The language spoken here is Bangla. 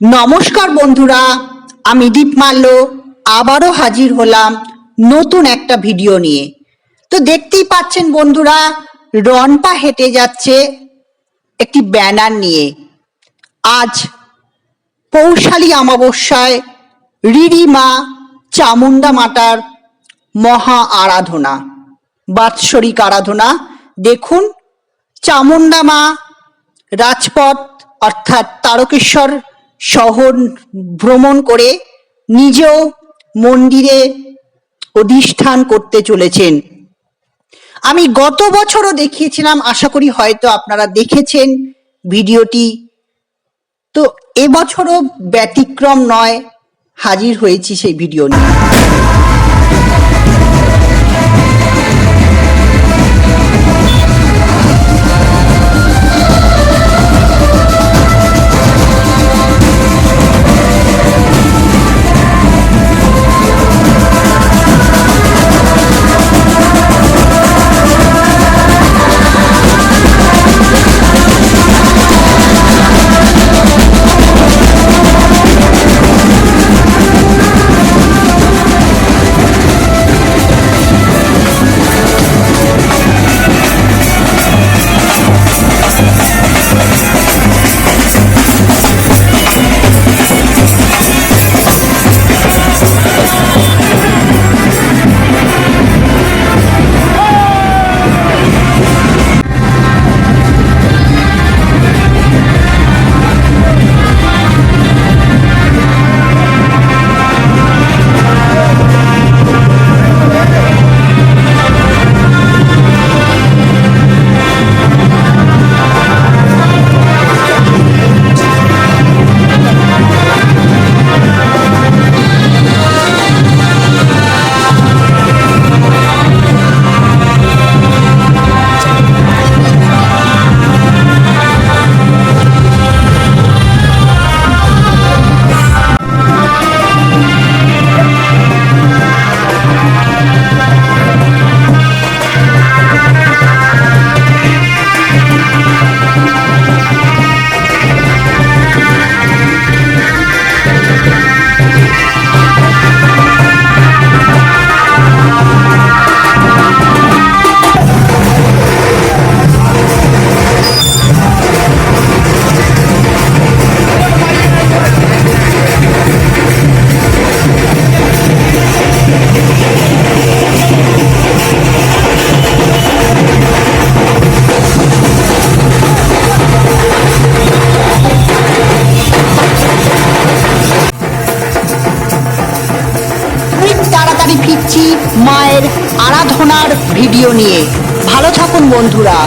নমস্কার বন্ধুরা, আমি দীপ মাল্য, আবারও হাজির হলাম নতুন একটা ভিডিও নিয়ে। তো দেখতেই পাচ্ছেন বন্ধুরা রনপা হেঁটে যাচ্ছে একটি ব্যানার নিয়ে। আজ পৌষালী অমাবস্যায় রিরি মা চামুন্ডা মাতার মহা আরাধনা, বাৎসরিক আরাধনা। দেখুন চামুন্ডা মা রাজপথ, অর্থাৎ তারকেশ্বর শহর ভ্রমণ করে নিজেও মন্দিরে অধিষ্ঠান করতে চলেছেন। আমি গত বছরও দেখিয়েছিলাম, আশা করি হয়তো আপনারা দেখেছেন ভিডিওটি। তো এবছরও ব্যতিক্রম নয়, হাজির হয়েছি সেই ভিডিও নিয়ে। তাড়াতাড়ি ফিরছি মায়ের আরাধনার ভিডিও নিয়ে। ভালো থাকুন বন্ধুরা।